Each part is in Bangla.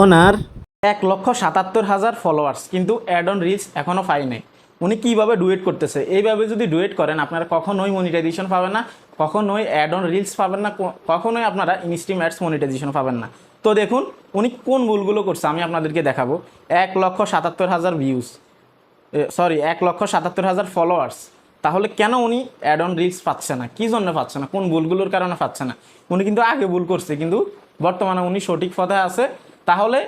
ওনার এক লক্ষ সাতাত্তর হাজার ফলোয়ার্স কিন্তু অ্যাড অন রিলস এখনও পাই নাই। উনি কীভাবে ডুয়েট করতেছে? এইভাবে যদি ডুয়েট করেন, আপনারা কখনোই মনিটাইজেশন পাবেন না, কখনোই অ্যাড অন রিলস পাবেন না কখনোই আপনারা ইনস্ট্রিম অ্যাডস মনিটাইজেশন পাবেন না। তো দেখুন, উনি কোন ভুলগুলো করছে, আমি আপনাদেরকে দেখাবো। এক লক্ষ সাতাত্তর হাজার ভিউজ সরি এক লক্ষ সাতাত্তর হাজার ফলোয়ার্স তাহলে কেন উনি অ্যাড অন রিলস পাচ্ছে না? কী জন্য পাচ্ছে না? কোন ভুলগুলোর কারণে পাচ্ছে না? উনি কিন্তু আগে ভুল করছে, কিন্তু বর্তমানে উনি সঠিক পথে আছে। তাহলে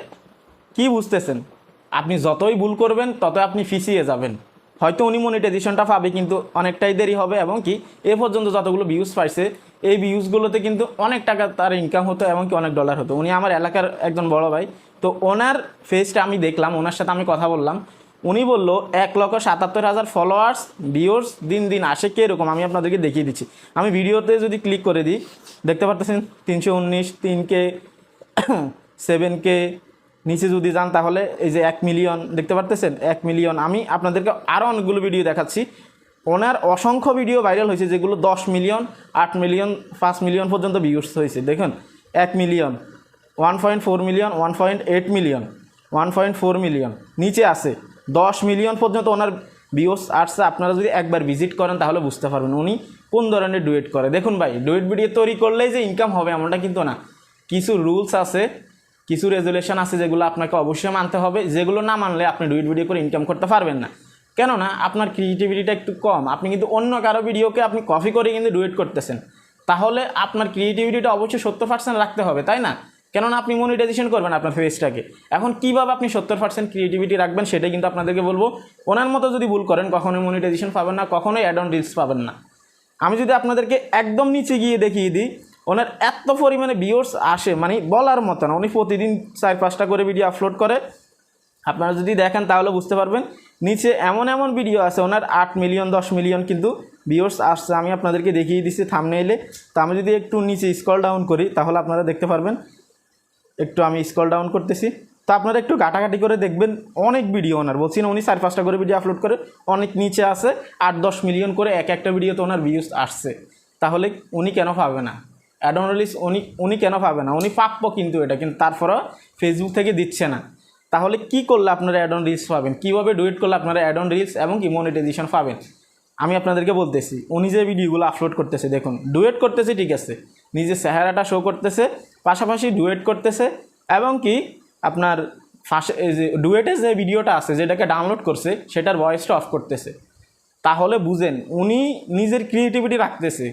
কি বুঝতেছেন? আপনি যতই ভুল করবেন, ততই আপনি ফিসিয়ে যাবেন। হয়তো উনি মনিটাইজেশনটা পাবে, কিন্তু অনেকটাই দেরি হবে এবং কি এ পর্যন্ত যতগুলো ভিউজ পাইছে, এই ভিউজগুলোতে কিন্তু অনেক টাকা তার ইনকাম হতো এবং কি অনেক ডলার হতো। উনি আমার এলাকার একজন বড় ভাই। তো ওনার ফেসটা আমি দেখলাম, ওনার সাথে আমি কথা বললাম। উনি বলল, এক লক্ষ সাতাত্তর হাজার ফলোয়ার্স ভিউর্স দিন দিন আসে কীরকম আমি আপনাদেরকে দেখিয়ে দিচ্ছি। আমি ভিডিওতে যদি ক্লিক করে দিই, দেখতে পারতেছেন, তিনশো উনিশ, তিন কে সেভেন কে নিচে যদি যান তাহলে এই যে এক মিলিয়ন দেখতে পারতেছেন? এক মিলিয়ন আমি আপনাদেরকে আরও অনেকগুলো ভিডিও দেখাচ্ছি। ওনার অসংখ্য ভিডিও ভাইরাল হয়েছে, যেগুলো দশ মিলিয়ন আট মিলিয়ন পাঁচ মিলিয়ন পর্যন্ত ভিউস হয়েছে। দেখুন, এক million one point four million one point eight million one point four million নিচে আছে। দশ মিলিয়ন পর্যন্ত ওনার ভিউস আসছে। আপনারা যদি একবার ভিজিট করেন তাহলে বুঝতে পারবেন উনি কোন ধরনের ডুয়েট করে। দেখুন ভাই ডুয়েট ভিডিও তৈরি করলেই যে ইনকাম হবে এমনটা কিন্তু না। কিছু রুলস আছে। কিছু রেজুলেশন আছে যেগুলো আপনাকে অবশ্যই মানতে হবে। যেগুলো না মানলে আপনি ডুইট ভিডিও করে ইনকাম করতে পারবেন না। কেননা, আপনার ক্রিয়েটিভিটিটা একটু কম। আপনি কিন্তু অন্য কারও ভিডিওকে আপনি কপি করে কিন্তু ডুয়েট করতেছেন। তাহলে আপনার ক্রিয়েটিভিটিটা অবশ্যই সত্তর পার্সেন্ট রাখতে হবে, তাই না? কেননা, আপনি মনিটাইজেশন করবেন আপনার ফেসটাকে এখন কীভাবে আপনি সত্তর পার্সেন্ট ক্রিয়েটিভিটি রাখবেন সেটাই কিন্তু আপনাদেরকে বলব। ওনার মতো যদি ভুল করেন, কখনোই মনিটাইজেশন পাবেন না, কখনোই অ্যাড অন রিলস পাবেন না। আমি যদি আপনাদেরকে একদম নিচে গিয়ে দেখিয়ে দিই ওনার এত পরিমাণে ভিউর্স আসে মানে বলার মতো না। উনি প্রতিদিন চার পাঁচটা করে ভিডিও আপলোড করে। আপনারা যদি দেখেন তাহলে বুঝতে পারবেন। নিচে এমন এমন ভিডিও আছে, ওনার আট মিলিয়ন দশ মিলিয়ন কিন্তু ভিউর্স আসছে। আমি আপনাদেরকে দেখিয়ে দিচ্ছি থামনে এলে তো আমি যদি একটু নিচে স্ক্রল ডাউন করি, তাহলে আপনারা দেখতে পারবেন। একটু আমি স্ক্রল ডাউন করতেছি। তো আপনারা একটু ঘাটাঘাটি করে দেখবেন, অনেক ভিডিও ওনার। বলছি না, উনি চার পাঁচটা করে ভিডিও আপলোড করে, অনেক নিচে আছে। আট, দশ মিলিয়ন করে এক একটা ভিডিওতে ওনার ভিউজ আসছে। তাহলে উনি কেন পাবে না? অ্যাডন রিলিজ উনি উনি কেন পাবে না? উনি প্রাপ্য কিন্তু এটা, কিন্তু তারপরেও ফেসবুক থেকে দিচ্ছে না। তাহলে কি করলে আপনারা অ্যাডন রিলস পাবেন? কীভাবে ডুয়েট করলে আপনারা অ্যাডন রিলস এবং কি মনিটাইজেশন পাবেন? আমি আপনাদেরকে বলতেছি, উনি যে ভিডিওগুলো আপলোড করতেছে, দেখুন ডুয়েট করতেছে, ঠিক আছে। নিজের চেহারাটা শো করতেছে, পাশাপাশি ডুয়েট করতেছে এবং কি আপনার ফাঁসে যে ডুয়েটের যে ভিডিওটা আছে, যেটাকে ডাউনলোড করছে, সেটার ভয়েসটা অফ করতেছে। তাহলে বুঝেন, উনি নিজের ক্রিয়েটিভিটি রাখতেছে।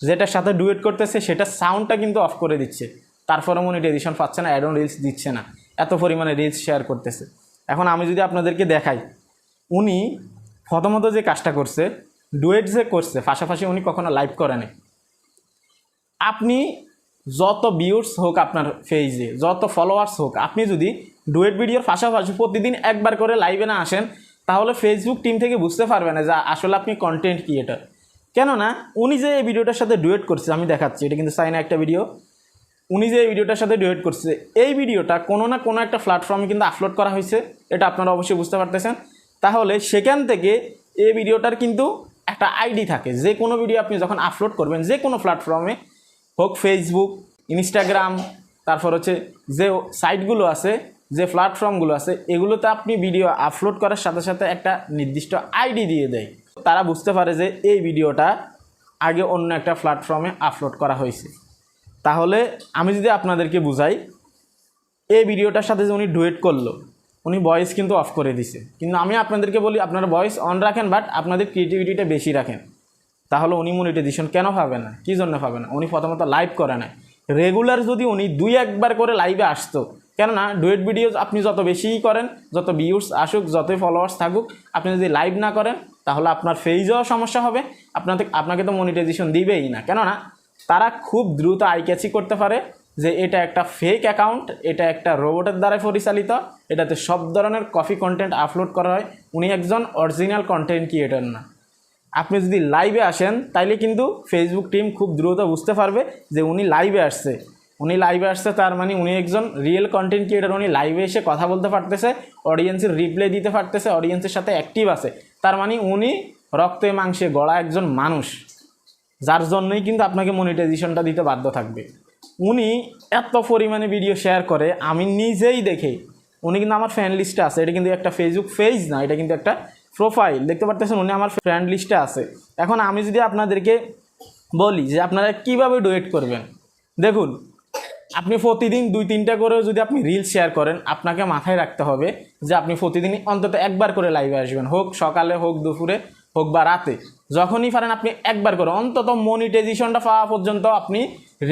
যেটার সাথে ডুয়েট করতেছে, সেটার সাউন্ডটা কিন্তু অফ করে দিচ্ছে। তারপরে মনিটাইজেশন পাচ্ছে না অ্যাডন রিলস দিচ্ছে না। এত পরিমাণে রিলস শেয়ার করতেছে। এখন আমি যদি আপনাদেরকে দেখাই, উনি প্রথমত যে কাজটা করছে ডুয়েট যে করছে, পাশাপাশি উনি কখনো লাইভ করে নাই। আপনি যত ভিউর্স হোক আপনার পেজে যত ফলোয়ার্স হোক, আপনি যদি ডুয়েট ভিডিওর পাশাপাশি প্রতিদিন একবার করে লাইভে না আসেন, তাহলে ফেসবুক টিম থেকে বুঝতে পারবে না যে আসলে আপনি কন্টেন্ট ক্রিয়েটার কেননা, উনি যে এই ভিডিওটার সাথে ডুয়েট করছে, আমি দেখাচ্ছি, এটা কিন্তু সাইনা একটা ভিডিও, উনি যে এই ভিডিওটার সাথে ডুয়েট করছে, এই ভিডিওটা কোনো না কোনো একটা প্ল্যাটফর্মে কিন্তু আপলোড করা হয়েছে, এটা আপনারা অবশ্যই বুঝতে পারতেছেন। তাহলে সেখান থেকে এই ভিডিওটার কিন্তু একটা আইডি থাকে, যে কোনো ভিডিও আপনি যখন আপলোড করবেন, যে কোনো প্ল্যাটফর্মে হোক ফেসবুক ইনস্টাগ্রাম তারপর হচ্ছে যে সাইটগুলো আছে, যে প্ল্যাটফর্মগুলো আছে, এগুলোতে আপনি ভিডিও আপলোড করার সাথে সাথে একটা নির্দিষ্ট আইডি দিয়ে দেয়। তারা বুঝতে পারে যে এই ভিডিওটা আগে অন্য একটা প্ল্যাটফর্মে আপলোড করা হয়েছে। তাহলে আমি যদি আপনাদেরকে বুঝাই, এই ভিডিওটার সাথে যে উনি ডুয়েট করল, উনি ভয়েস কিন্তু অফ করে দিছে। কিন্তু আমি আপনাদেরকে বলি, আপনারা ভয়েস অন রাখেন বাট আপনাদের ক্রিয়েটিভিটিটা বেশি রাখেন। তাহলে উনি মনিটাইজেশন কেন পাবে না? কী জন্য পাবে না? উনি প্রথমত লাইভ করে না রেগুলার যদি উনি দুই একবার করে লাইভে আসতো, কেননা ডুয়েট ভিডিও আপনি যত বেশিই করেন, যত ভিউস আসুক, যতই ফলোয়ার্স থাকুক, আপনি যদি লাইভ না করেন তাহলে আপনার ফেজেও সমস্যা হবে। আপনাদের আপনাকে তো মনিটাইজেশন দিবেই না। কেননা, তারা খুব দ্রুত আইক্যাচি করতে পারে যে এটা একটা ফেক অ্যাকাউন্ট এটা একটা রোবটের দ্বারা পরিচালিত, এটাতে সব ধরনের কফি কন্টেন্ট আপলোড করা হয়। উনি একজন অরিজিনাল কন্টেন্ট ক্রিয়েটর না। আপনি যদি লাইভে আসেন, তাইলে কিন্তু ফেসবুক টিম খুব দ্রুত বুঝতে পারবে যে উনি লাইভে আসছে। উনি লাইভে আসছে, তার মানে উনি একজন রিয়েল কন্টেন্ট ক্রিয়েটার উনি লাইভে এসে কথা বলতে পারতেছে অডিয়েন্সের রিপ্লাই দিতে পারতেছে অডিয়েন্সের সাথে অ্যাক্টিভ আছে। তার মানে উনি রক্তে মাংসে গড়া একজন মানুষ, যার জন্যই কিন্তু আপনাকে মনিটাইজেশনটা দিতে বাধ্য থাকবে। উনি এত পরিমাণে ভিডিও শেয়ার করে, আমি নিজেই দেখে, উনি কিন্তু আমার ফ্রেন্ড লিস্টে আছে, এটা কিন্তু একটা ফেসবুক পেজ না, এটা কিন্তু একটা প্রোফাইল দেখতে পারতেছেন উনি আমার ফ্রেন্ড লিস্টে আছে। এখন আমি যদি আপনাদেরকে বলি যে আপনারা কীভাবে ডুয়েট করবেন, দেখুন আপনি প্রতিদিন দুই, তিনটা করে যদি আপনি রিলস শেয়ার করেন, আপনাকে মাথায় রাখতে হবে যে আপনি প্রতিদিন অন্তত একবার করে লাইভে আসবেন, হোক সকালে, হোক দুপুরে, হোক বা রাতে। যখনই পারেন আপনি একবার করে, অন্তত মনিটাইজেশনটা পাওয়া পর্যন্ত আপনি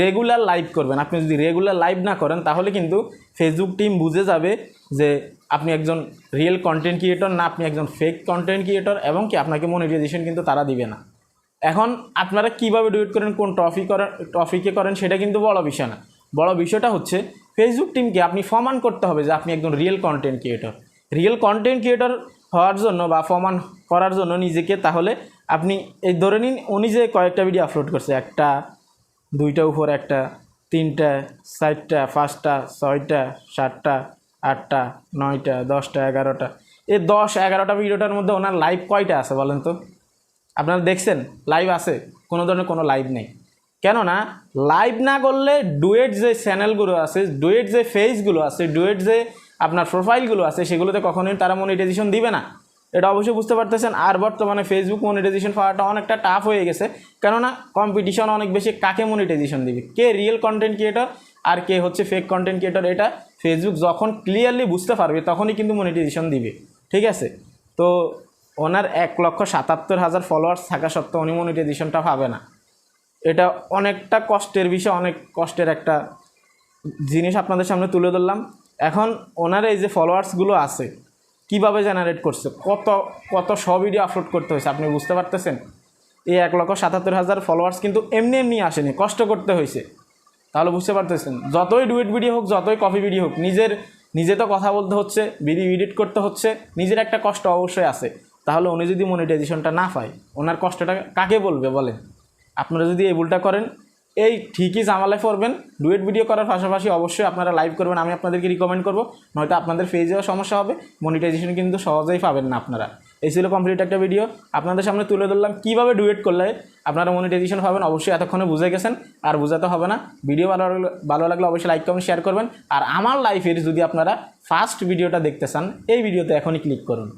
রেগুলার লাইভ করবেন। আপনি যদি রেগুলার লাইভ না করেন, তাহলে কিন্তু ফেসবুক টিম বুঝে যাবে যে আপনি একজন রিয়েল কন্টেন্ট ক্রিয়েটর না, আপনি একজন ফেক কন্টেন্ট ক্রিয়েটর এবং কি আপনাকে মনিটাইজেশন কিন্তু তারা দিবে না। এখন আপনারা কীভাবে ডুয়েট করেন, কোন টপিক করেন টপিকে করেন, সেটা কিন্তু বড় বিষয় না। বড় বিষয়টা হচ্ছে ফেসবুক টিমকে আপনি ফমান করতে হবে যে আপনি একজন real content creator real content creator হওয়ার জন্য বা ফমান করার জন্য নিজেকে তাহলে আপনি এই ধরে নিন, উনি যে কয়েকটা ভিডিও আপলোড করছে, একটা, দুইটা উপর একটা, তিনটা, চারটা, পাঁচটা, ছয়টা, সাতটা, আটটা, নয়টা, দশটা, এগারোটা। এই দশ, এগারোটা ভিডিওটার মধ্যে ওনার লাইভ কয়টা আছে বলেন তো? আপনারা দেখছেন লাইভ আছে, কোনো ধরনের কোনো লাইভ নেই। কেননা লাইভ না করলে ডুয়েট যে চ্যানেলগুলো আছে ডুয়েট যে ফেজগুলো আছে ডুয়েট যে আপনার প্রোফাইলগুলো আছে, সেগুলোতে কখনোই তারা মনিটাইজেশন দিবে না। এটা অবশ্যই বুঝতে পারতেছেন। আর বর্তমানে ফেসবুক মনিটাইজেশন পাওয়াটা অনেকটা টাফ হয়ে গেছে। কেননা কম্পিটিশন অনেক বেশি কাকে মনিটাইজেশন দিবে? কে রিয়েল কন্টেন্ট ক্রিয়েটর আর কে হচ্ছে ফেক কন্টেন্ট ক্রিয়েটর এটা ফেসবুক যখন ক্লিয়ারলি বুঝতে পারবে, তখনই কিন্তু মনিটাইজেশন দিবে। ঠিক আছে? তো ওনার এক লক্ষ সাতাত্তর হাজার ফলোয়ার্স থাকা সত্ত্বেও উনি মনিটাইজেশনটা পাবে না। এটা অনেকটা কষ্টের বিষয়, অনেক কষ্টের একটা জিনিস আপনাদের সামনে তুলে ধরলাম। এখন ওনার এই যে ফলোয়ার্সগুলো আছে, কীভাবে জেনারেট করছে? কত কত শ ভিডিও আপলোড করতে হয়েছে, আপনি বুঝতে পারতেছেন? এই এক লক্ষ সাতাত্তর হাজার ফলোয়ার্স কিন্তু এমনি এমনি আসেনি, কষ্ট করতে হয়েছে। তাহলে বুঝতে পারতেছেন, যতই ডুয়েট ভিডিও হোক, যতই কপি ভিডিও হোক, নিজের, নিজে তো কথা বলতে হচ্ছে ভিডিও এডিট করতে হচ্ছে, নিজের একটা কষ্ট অবশ্যই আছে। তাহলে উনি যদি মনিটাইজেশনটা না পায়, ওনার কষ্টটা কাকে বলবে বলেন? আপনারা যদি এই ভুলটা করেন, এই ঠিকই জামালায় পড়বেন। ডুয়েট ভিডিও করার পাশাপাশি অবশ্যই আপনারা লাইভ করবেন, আমি আপনাদেরকে রিকমেন্ড করব। নয়তো আপনাদের ফেজেও সমস্যা হবে মনিটাইজেশন কিন্তু সহজেই পাবেন না আপনারা। এই ছিল কমপ্লিট একটা ভিডিও আপনাদের সামনে তুলে ধরলাম, কীভাবে ডুয়েট করলে আপনারা মনিটাইজেশন পাবেন, অবশ্যই এতক্ষণে বুঝে গেছেন, আর বোঝাতে হবে না। ভিডিও ভালো লাগলে ভালো লাগলে অবশ্যই লাইক কমেন্ট শেয়ার করবেন। আর আমার লাইফের যদি আপনারা ফার্স্ট ভিডিওটা দেখতে চান, এই ভিডিওতে এখনই ক্লিক করুন।